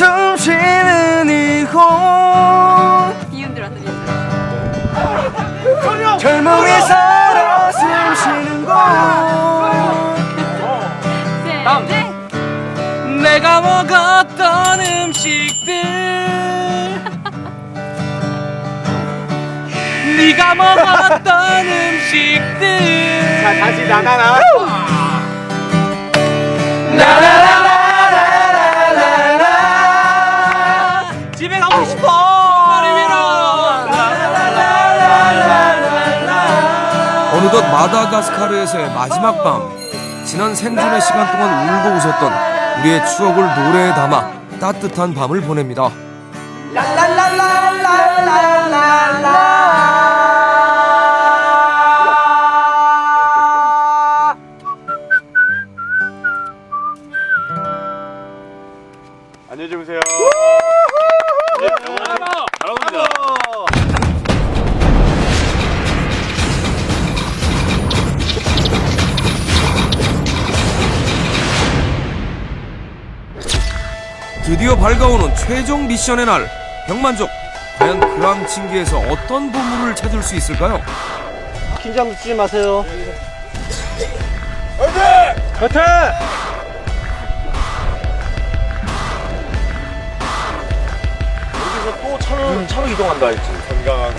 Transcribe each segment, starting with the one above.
숨 쉬는 이곳. 젊음이 살아 숨 쉬는 곳. 다음. 셋넷 내가 먹었던 음식들. 네가 먹었던 음식들. 자 다시 나가라 나나나. 마다가스카르에서의 마지막 밤. 지난 생존의 시간 동안 울고 웃었던 우리의 추억을 노래에 담아 따뜻한 밤을 보냅니다. 안녕히 주무세요 드디어 밝아오는 최종 미션의 날 병만족 과연 그랑칭기에서 어떤 보물을 찾을 수 있을까요? 긴장 놓지 마세요 화이팅! 여기서 또 차로, 차로 이동한다 했지 건강한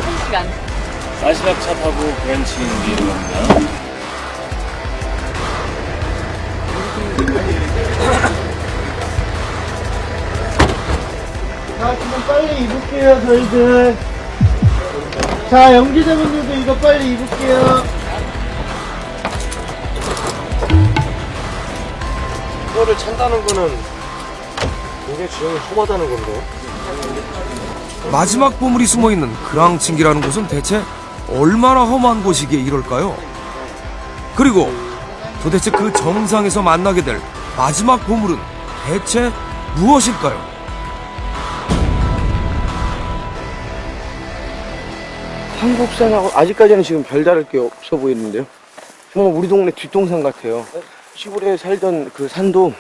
마지막 차 타고 브랜칭기로 갑니다. 자, 지금 빨리 입을게요, 저희들. 자, 연기자분들도 이거 빨리 입을게요. 이거를 찬다는 거는 굉장히 지형이 험하다는 건데 마지막 보물이 숨어 있는 그랑칭기라는 곳은 대체 얼마나 험한 곳이기에 이럴까요? 그리고 도대체 그 정상에서 만나게 될 마지막 보물은 대체 무엇일까요? 한국산하고 아직까지는 지금 별다를 게 없어 보이는데요. 정말 우리 동네 뒷동산 같아요. 시골에 살던 그 산도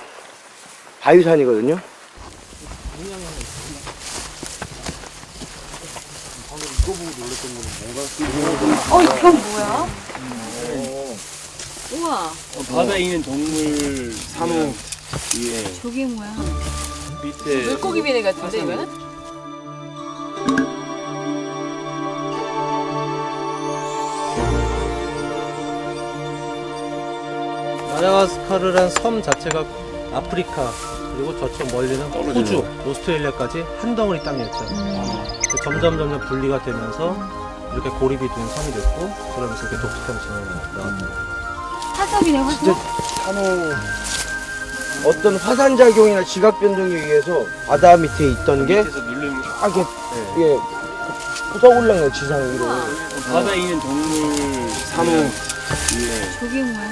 바위산이거든요. 어, 이건 뭐야? 우와, 바다에 있는 동물 사무 위에 저게 뭐야? 밑에 물고기 비늘 같은데, 이거는? 마다가스카르란 섬 자체가 아프리카 그리고 저쪽 멀리는 호주, 오스트레일리아까지 한 덩어리 땅이었죠. 그 점점 점점 분리가 되면서 이렇게 고립이 된 섬이 됐고 그러면서 이렇게 독특한 지형이 나왔죠. 화석이네, 화석. 산호 어떤 화산 작용이나 지각 변동에 의해서 바다 밑에 있던 게 밑에서 누르면 아, 이게 이게 솟아올라요 지상 위로. 바다에 있는 동물 사무 위에 저게 뭐야?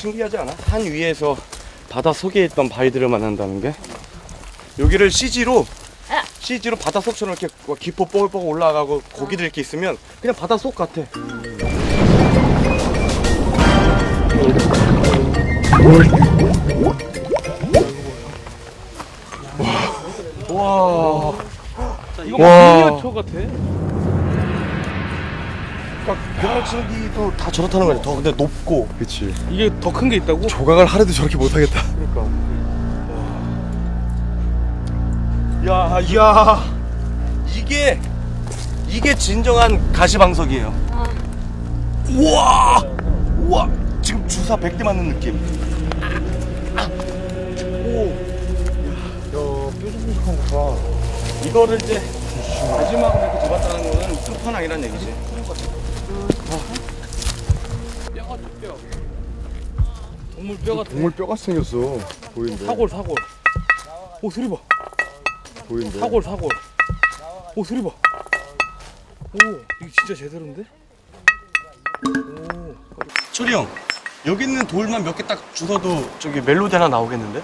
신기하지 않아? 산 위에서 바다 속에 있던 바위들을 만난다는 게 여기를 CG로 CG로 바다 속처럼 이렇게 기포 뽀글뽀글 올라가고 고기들 이렇게 있으면 그냥 바다 속 같아 와. 이거 와. 미니어처 같아. 그러니까 병아치기도 다 저렇다는 거야. 더 근데 높고. 그렇지. 이게 더 큰 게 있다고? 조각을 하려도 저렇게 못 하겠다. 그러니까. 야, 야. 이게 이게 진정한 가시방석이에요. 우와! 우와! 지금 주사 100대 맞는 느낌. 오. 야, 뾰족뾰족한 거 봐. 이거를 이제 마지막으로 이렇게 잡았다는 거는 끝판 아니란 얘기지. 동물 뼈 같아. 동물 뼈같이 생겼어 보이는데 사골 사골. 오 소리 봐. 보이는데 사골 사골. 오 소리 봐. 오 이거 진짜 제대로인데? 초리 형, 여기 있는 돌만 몇 개 딱 주워도 저기 멜로디 하나 나오겠는데?